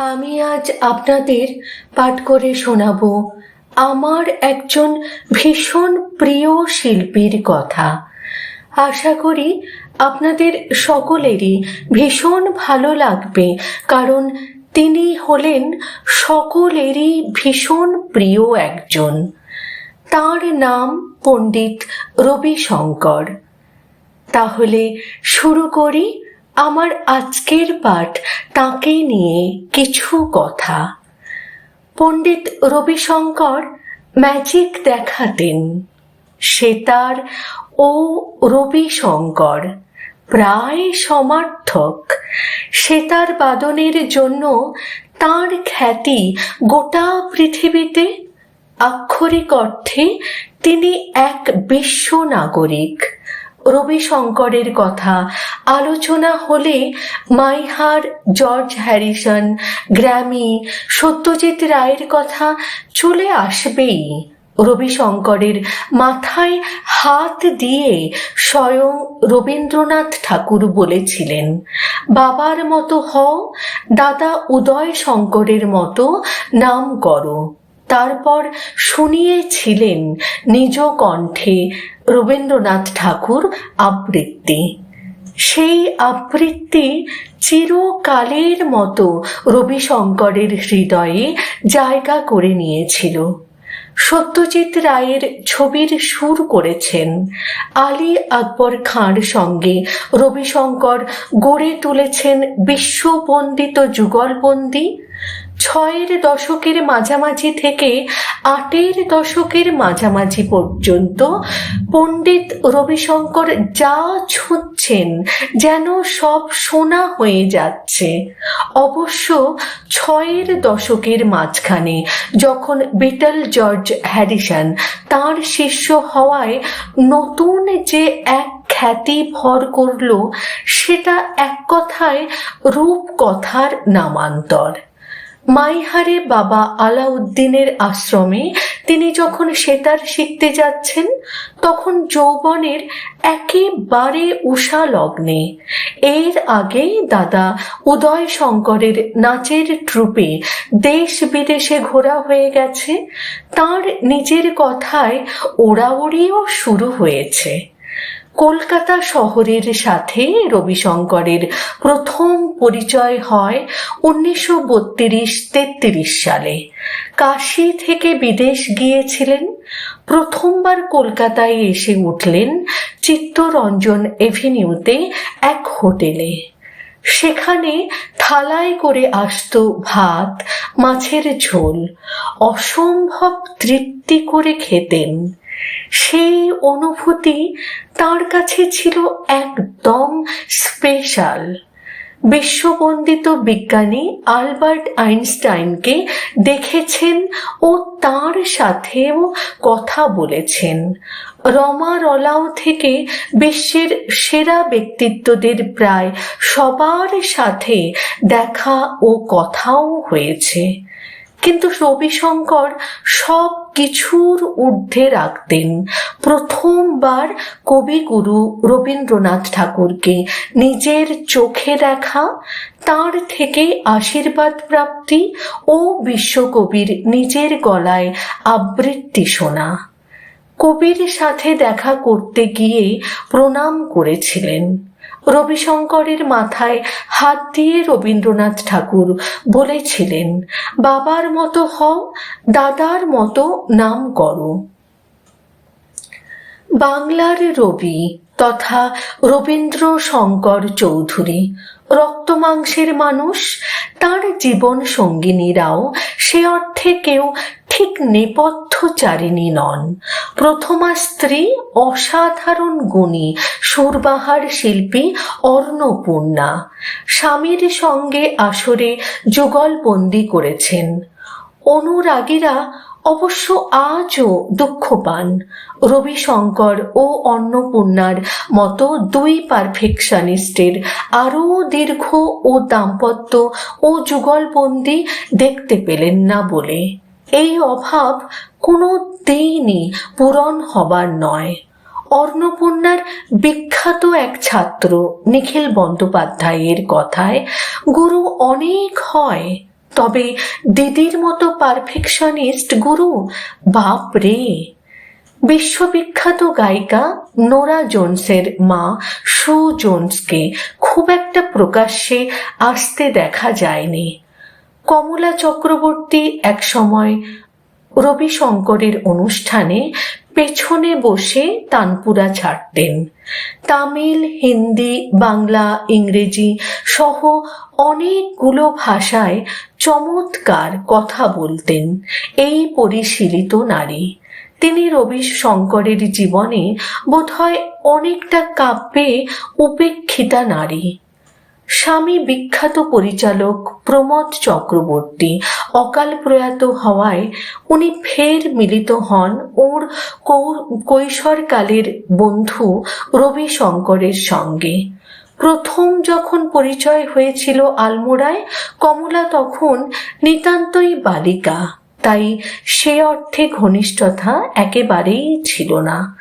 আমি আজ আপনাদের পাঠ করে শোনাব আমার একজন ভীষণ প্রিয় শিল্পীর কথা। আশা করি আপনাদের সকলেরই ভীষণ ভালো লাগবে, কারণ তিনি হলেন সকলেরই ভীষণ প্রিয় একজন। তার নাম পণ্ডিত রবিশঙ্কর। তাহলে শুরু করি আমার আজকের পাঠ তাকে নিয়ে কিছু কথা। পণ্ডিত রবিশঙ্কর ম্যাজিক দেখাতেন। সেতার ও রবিশঙ্কর প্রায় সমার্থক। সেতার বাদনের জন্য তার খ্যাতি গোটা পৃথিবীতে আক্ষরিক অর্থে তিনি এক বিশ্ব নাগরিক। রবিশঙ্করের কথা। আলোচনা হলে Maihar George Harrison, Grammy, Satyajit রায়ের কথা চলে আসবেই। রবিশঙ্করের মাথায় হাত দিয়ে স্বয়ং রবীন্দ্রনাথ ঠাকুর বলেছিলেন, বাবার মতো হও, দাদা উদয় শঙ্করের মতো নাম করো। তারপর শুনিয়েছিলেন নিজ কণ্ঠে রবীন্দ্রনাথ ঠাকুর আবৃত্তি। সেই আবৃত্তি চিরকালের মতো রবিশঙ্করের হৃদয়ে জায়গা করে নিয়েছিল। সত্যজিৎ রায়ের ছবির সুর করেছেন। আলী আকবর খাঁর সঙ্গে রবিশঙ্কর গড়ে তুলেছেন বিশ্ববন্দিত যুগলবন্দি। ছয়ের দশকের মাঝামাঝি থেকে আটের দশকের মাঝামাঝি পর্যন্ত পণ্ডিত রবিশঙ্কর যা ছুঁচ্ছেন যেন সব সোনা হয়ে যাচ্ছে। অবশ্য ছয়ের দশকের মাঝখানে যখন বিটল জর্জ হ্যারিসন তার শিষ্য হওয়ায় নতুন যে এক খ্যাতি ভর করল, সেটা এক কথায় রূপকথার নামান্তর। মাইহারে বাবা আলাউদ্দিনের আশ্রমে তিনি যখন সেতার শিখতে যাচ্ছেন, তখন যৌবনের একেবারে উষা লগ্নে। এর আগেই দাদা উদয় শঙ্করের নাচের ট্রুপে দেশ বিদেশে ঘোরা হয়ে গেছে। তার নিজের কথায় ওড়াওড়িও শুরু হয়েছে। কলকাতা শহরের সাথে রবিশঙ্করের প্রথম পরিচয় হয় উনিশশো বত্রিশ তেত্রিশ সালে। কাশি থেকে বিদেশ গিয়েছিলেন, প্রথমবার কলকাতায় এসে উঠলেন চিত্তরঞ্জন এভিনিউতে এক হোটেলে। সেখানে থালায় করে আসত ভাত, মাছের ঝোল, অসম্ভব তৃপ্তি করে খেতেন। সেই অনুভূতি তার কাছে ছিল একদম স্পেশাল। বিশ্ববন্দিত বিজ্ঞানী আলবার্ট আইনস্টাইনকে দেখেছেন ও তার সাথেও কথা বলেছেন। রমা রলাও থেকে বিশ্বের সেরা ব্যক্তিত্বদের প্রায় সবার সাথে দেখা ও কথাও হয়েছে। কিন্তু রবিশঙ্কর সব কিছুর ঊর্ধ্বে রাখতেন। প্রথমবার কবিগুরু রবীন্দ্রনাথ ঠাকুরকে নিজের চোখে দেখা, তার থেকে আশীর্বাদ প্রাপ্তি ও বিশ্বকবির নিজের গলায় আবৃত্তি শোনা। কবির সাথে দেখা করতে গিয়ে প্রণাম করেছিলেন। রবিশঙ্করের মাথায় হাত দিয়ে রবীন্দ্রনাথ ঠাকুর বলেছিলেন, বাবার মতো হও, দাদার মতো নাম করো। বাংলার রবি তথা রবীন্দ্র শঙ্কর চৌধুরী। রক্তমাংসের মানুষ, তার জীবন সঙ্গিনীরাও সে অর্থে কেউ ঠিক নেপথ্যচারিণী নন। প্রথমা স্ত্রী, অসাধারণ গুণী, সুরবাহার শিল্পী অর্ণপূর্ণা। স্বামীর সঙ্গে আসরে যুগলবন্দি করেছেন। অনুরাগীরা অবশ্য আজও দুঃখ পান রবিশঙ্কর ও অন্নপূর্ণার মতো দুই পারফেকশনিস্টের আরও দীর্ঘ ও দাম্পত্য ও যুগলবন্দি দেখতে পেলেন না বলে। এই অভাব কোনো দিনই পূরণ হবার নয়। অর্ণপূর্ণার বিখ্যাত এক ছাত্র নিখিল বন্দ্যোপাধ্যায়ের কথায়, গুরু অনেক হয় তবে দিদির মতো পারফেকশনিস্ট গুরু, বাপ রে। বিশ্ববিখ্যাত গায়িকা নোরা জোনসের মা সু জোনসকে খুব একটা প্রকাশ্যে আসতে দেখা যায়নি। কমলা চক্রবর্তী একসময় রবি শঙ্করের অনুষ্ঠানে পেছনে বসে তানপুরা ছাড়তেন। তামিল, হিন্দি, বাংলা, ইংরেজি সহ অনেকগুলো ভাষায় চমৎকার কথা বলতেন। এই পরিশীলিত নারী। তিনি রবি শঙ্করের জীবনে বোধহয় অনেকটা কাব্যে উপেক্ষিতা নারী। স্বামী বিখ্যাত পরিচালক প্রমোদ চক্রবর্তী অকাল প্রয়াত হওয়ায় উনি ফের মিলিত হন ওর কৈশোরকালের বন্ধু রবি শঙ্করের সঙ্গে। প্রথম যখন পরিচয় হয়েছিল আলমোড়ায়, কমলা তখন নিতান্তই বালিকা। তাই সে অর্থে ঘনিষ্ঠতা একেবারেই ছিল না।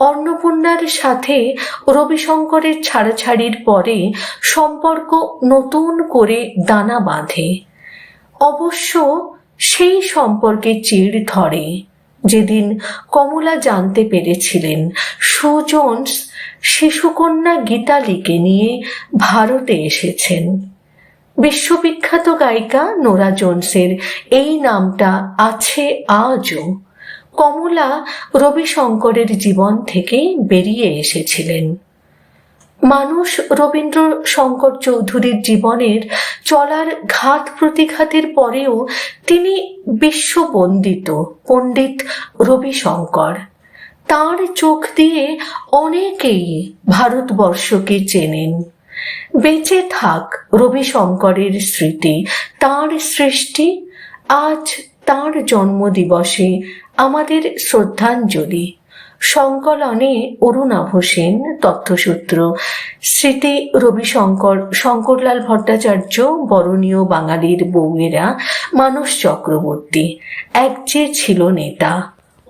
অন্নপূর্ণার সাথে রবিশঙ্করের ছাড়াছাড়ির পরে সম্পর্ক নতুন করে দানা বাঁধে। অবশ্য সেই সম্পর্কে চিড় ধরে। যেদিন কমলা জানতে পেরেছিলেন সুজোন্স শিশুকন্যা গীতালিকে নিয়ে ভারতে এসেছেন। বিশ্ববিখ্যাত গায়িকা নোরা জোনসের এই নামটা আছে আজও। কমলা রবিশঙ্করের জীবন থেকে বেরিয়ে এসেছিলেন। মানুষ রবীন্দ্র শঙ্কর চৌধুরীর জীবনের চলার ঘাত প্রতিঘাতের পরেও তিনি বিশ্ববন্দিত পণ্ডিত রবিশঙ্কর। তার চোখ দিয়ে অনেকেই ভারতবর্ষকে চেনেন। বেঁচে থাক রবিশঙ্করের স্মৃতি, তার সৃষ্টি, আজ তার জন্মদিবসে আমাদের শ্রদ্ধাঞ্জলি। সংকলনে অরুণাভ সেন তথ্যসূত্র স্মৃতি রবিশঙ্কর, শঙ্করলাল ভট্টাচার্য, বরণীয় বাঙালির বউয়েরা, মানস চক্রবর্তী, এক যে ছিল নেতা।